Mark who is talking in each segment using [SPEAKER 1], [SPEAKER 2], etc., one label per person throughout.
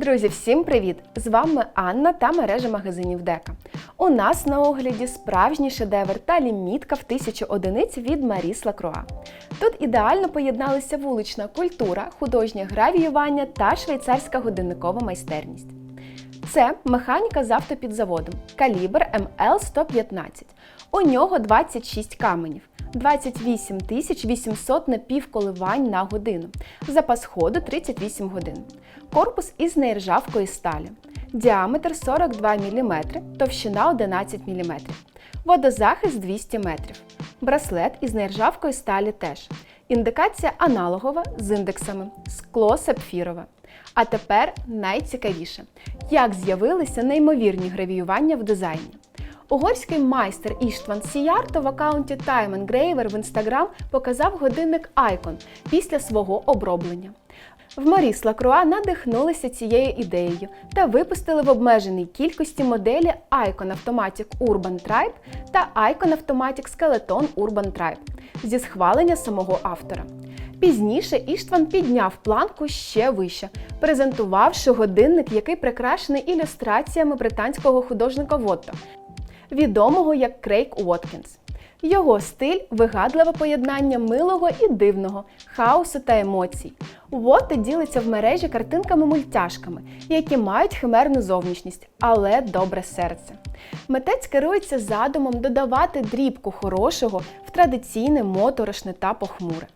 [SPEAKER 1] Друзі, всім привіт! З вами Анна та мережа магазинів Дека. У нас на огляді справжній шедевр та лімітка в тисячу одиниць від Маріс Лакруа. Тут ідеально поєдналися вулична культура, художнє гравіювання та швейцарська годинникова майстерність. Це механіка з автопідзаводом калібр ML115. У нього 26 каменів. 28 800 напівколивань на годину. Запас ходу 38 годин. Корпус із нержавкої сталі. Діаметр 42 мм, товщина 11 мм. Водозахист 200 метрів. Браслет із нержавкої сталі теж. Індикація аналогова з індексами. Скло сапфірове. А тепер найцікавіше, як з'явилися неймовірні гравіювання в дизайні. Угорський майстер Іштван Сіярто в аккаунті Time Engraver в Instagram показав годинник Icon після свого оброблення. В Маріс Лакруа надихнулися цією ідеєю та випустили в обмеженій кількості моделі Icon Automatic Urban Tribe та Icon Automatic Skeleton Urban Tribe зі схвалення самого автора. Пізніше Іштван підняв планку ще вище, презентувавши годинник, який прикрашений ілюстраціями британського художника Вотто, відомого як Крейг Уоткінс. Його стиль вигадливе поєднання милого і дивного, хаосу та емоцій. Вотто ділиться в мережі картинками-мультяшками, які мають химерну зовнішність, але добре серце. Митець керується задумом додавати дрібку хорошого в традиційне моторошне та похмуре.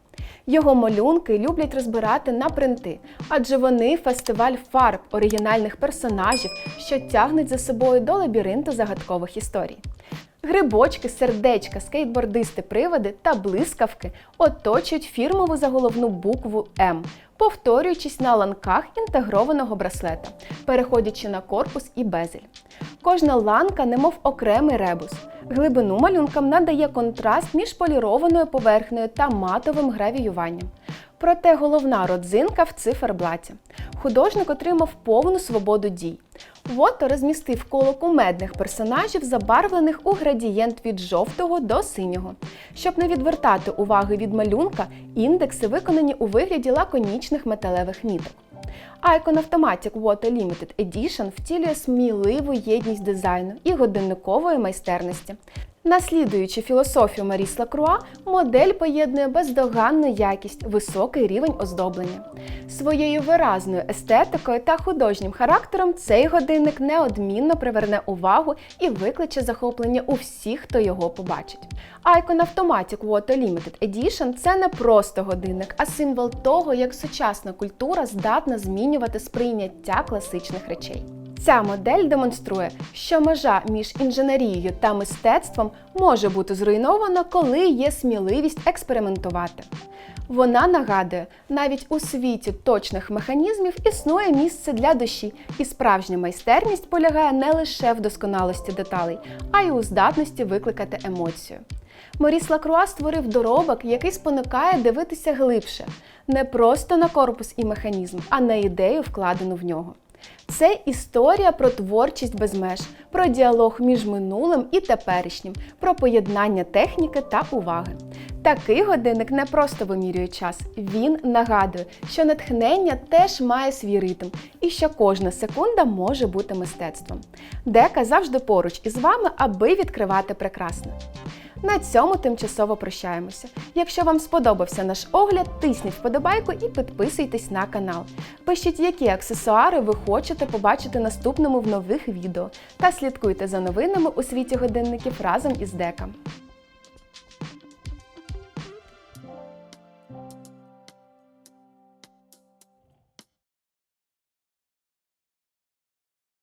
[SPEAKER 1] Його малюнки люблять розбирати на принти, адже вони фестиваль фарб оригінальних персонажів, що тягнуть за собою до лабіринту загадкових історій. Грибочки, сердечка, скейтбордисти, приводи та блискавки оточують фірмову заголовну букву М, повторюючись на ланках інтегрованого браслета, переходячи на корпус і безель. Кожна ланка, немов окремий ребус. Глибину малюнкам надає контраст між полірованою поверхнею та матовим гравіюванням. Проте головна родзинка в циферблаті. Художник отримав повну свободу дій. Вото розмістив коло кумедних персонажів, забарвлених у градієнт від жовтого до синього. Щоб не відвертати уваги від малюнка, індекси виконані у вигляді лаконічних металевих міток. Icon Automatic Water Limited Edition втілює сміливу єдність дизайну і годинникової майстерності. Наслідуючи філософію Маріс Лакруа, модель поєднує бездоганну якість, високий рівень оздоблення. Своєю виразною естетикою та художнім характером цей годинник неодмінно приверне увагу і викличе захоплення у всіх, хто його побачить. Icon Automatic Water Limited Edition це не просто годинник, а символ того, як сучасна культура здатна змінювати сприйняття класичних речей. Ця модель демонструє, що межа між інженерією та мистецтвом може бути зруйнована, коли є сміливість експериментувати. Вона нагадує, навіть у світі точних механізмів існує місце для душі, і справжня майстерність полягає не лише в досконалості деталей, а й у здатності викликати емоцію. Моріс Лакруа створив доробок, який спонукає дивитися глибше, не просто на корпус і механізм, а на ідею, вкладену в нього. Це історія про творчість без меж, про діалог між минулим і теперішнім, про поєднання техніки та уваги. Такий годинник не просто вимірює час, він нагадує, що натхнення теж має свій ритм і що кожна секунда може бути мистецтвом. Дека завжди поруч із вами, аби відкривати прекрасне. На цьому тимчасово прощаємося. Якщо вам сподобався наш огляд, тисніть вподобайку і підписуйтесь на канал. Пишіть, які аксесуари ви хочете побачити наступному в нових відео та слідкуйте за новинами у світі годинників разом із Дека.